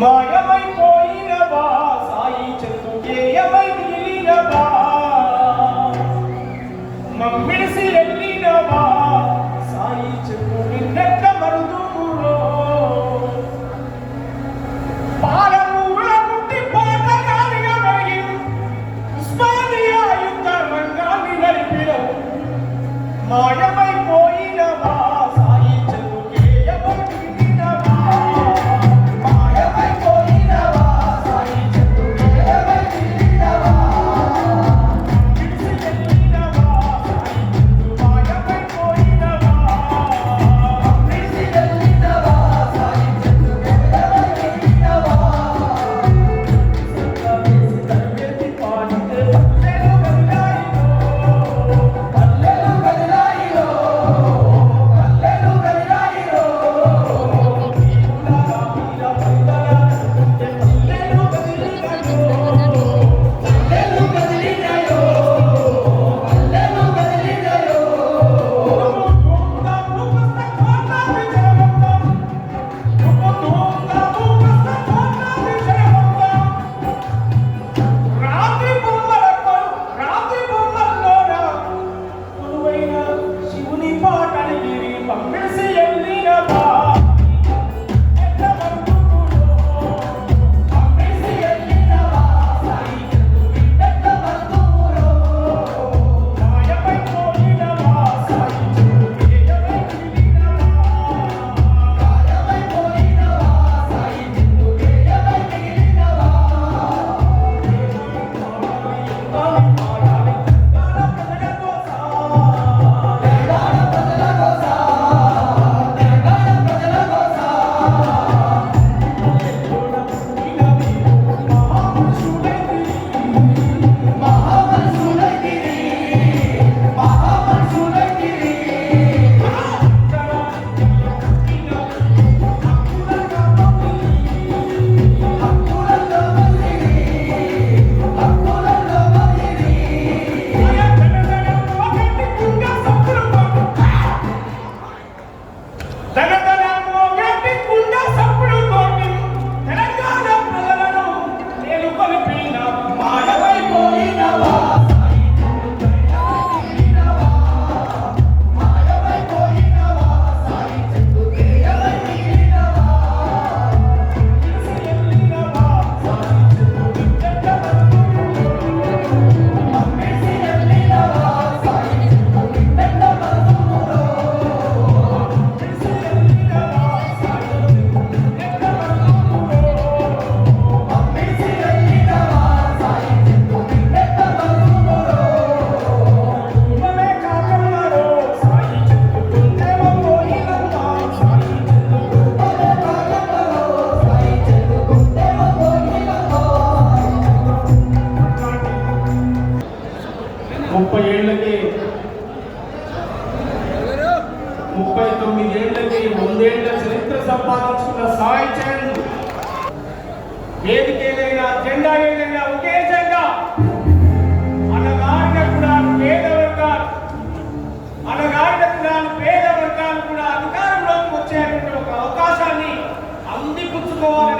మాయమైపోయినవా? సాయి చెందుకేయమై మిగిలినవా? మమ్మిడిసి వెళ్ళినవా ముప్పై ఏళ్ళకి. ముప్పై తొమ్మిది ఏళ్ళకి వందేళ్ళ చరిత్ర సంపాదించుకున్న సాయి చరణ్ ఏదికి ఏదైనా జెండా ఏదైనా ఒకే జెండా. అన్నగారిన కూడా పేద వర్గాలు. నాయన కూడా పేద వర్గాలు కూడా అధికారంలోకి వచ్చేటువంటి ఒక అవకాశాన్ని అందిపుచ్చుకోవాలని